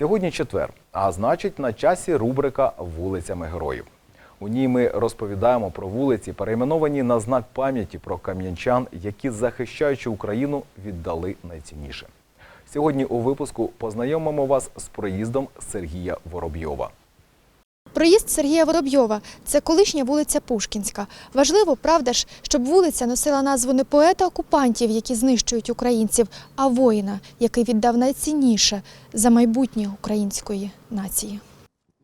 Сьогодні четвер, а значить, на часі рубрика Вулицями героїв. У ній ми розповідаємо про вулиці, перейменовані на знак пам'яті про кам'янчан, які, захищаючи Україну, віддали найцінніше. Сьогодні у випуску познайомимо вас з проїздом Сергія Воробйова. Проїзд Сергія Воробйова це колишня вулиця Пушкінська. Важливо, правда ж, щоб вулиця носила назву не поета окупантів, які знищують українців, а воїна, який віддав найцінніше за майбутнє української нації.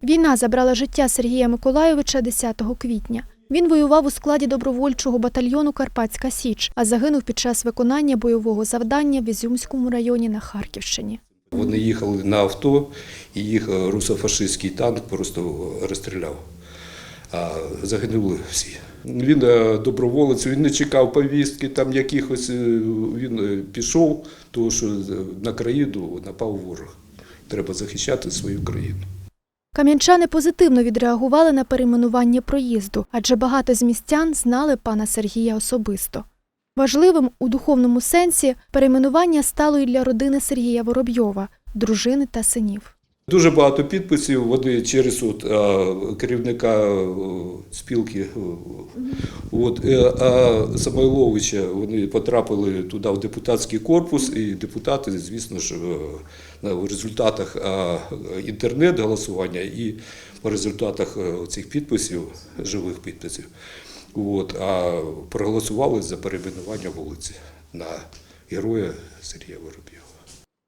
Війна забрала життя Сергія Миколайовича 10 квітня. Він воював у складі добровольчого батальйону Карпатська Січ, а загинув під час виконання бойового завдання в Ізюмському районі на Харківщині. Вони їхали на авто, і їх е, русофашистський танк просто розстріляв. А загинули всі. Він е, доброволець, він не чекав повістки, там якихось е, він е, пішов, тому що е, на країну напав ворог. Треба захищати свою країну. Кам'янчани позитивно відреагували на перейменування проїзду, адже багато з містян знали пана Сергія особисто. Важливим у духовному сенсі перейменування стало і для родини Сергія Воробйова, дружини та синів. Дуже багато підписів. Вони через от, а, керівника е, спілки е, от, е, а Самойловича вони потрапили туди в депутатський корпус, і депутати, звісно ж, е, в результатах а, інтернет-голосування і по результатах е, цих підписів, живих підписів, от, а проголосували за перейменування вулиці на героя Сергія Воробйова.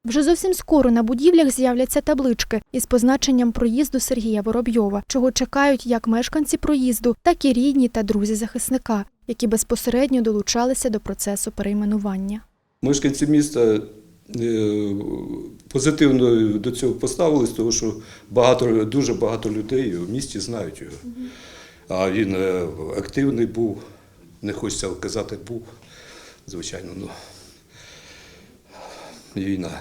Вже зовсім скоро на будівлях з'являться таблички із позначенням проїзду Сергія Воробйова, чого чекають як мешканці проїзду, так і рідні та друзі захисника, які безпосередньо долучалися до процесу перейменування. Мешканці міста е, позитивно до цього поставились, тому що багато, дуже багато людей у місті знають його. А він е, активний був, не хочеться казати був, звичайно, ну, війна.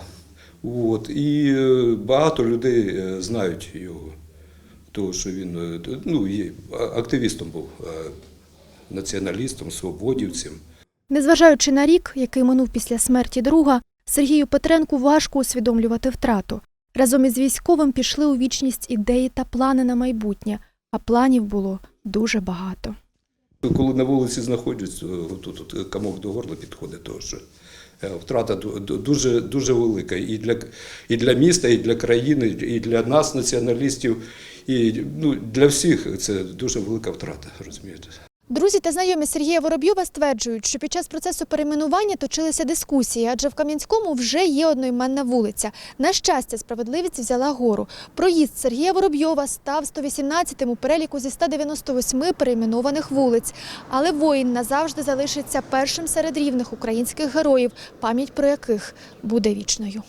От. І е, багато людей е, знають його, тому що він ну, активістом був, націоналістом, свободівцем. Незважаючи на рік, який минув після смерті друга, Сергію Петренку важко усвідомлювати втрату. Разом із військовим пішли у вічність ідеї та плани на майбутнє, а планів було дуже багато. Коли на вулиці знаходжусь, тут, комок до горла підходить, тому що е, втрата ду- ду- дуже, дуже велика і для, і для міста, і для країни, і для нас, націоналістів, і ну, для всіх це дуже велика втрата, розумієте. Друзі та знайомі Сергія Воробйова стверджують, що під час процесу перейменування точилися дискусії, адже в Кам'янському вже є одноіменна вулиця. На щастя, справедливість взяла гору. Проїзд Сергія Воробйова став 118-м у переліку зі 198 перейменованих вулиць. Але воїн назавжди залишиться першим серед рівних українських героїв, пам'ять про яких буде вічною.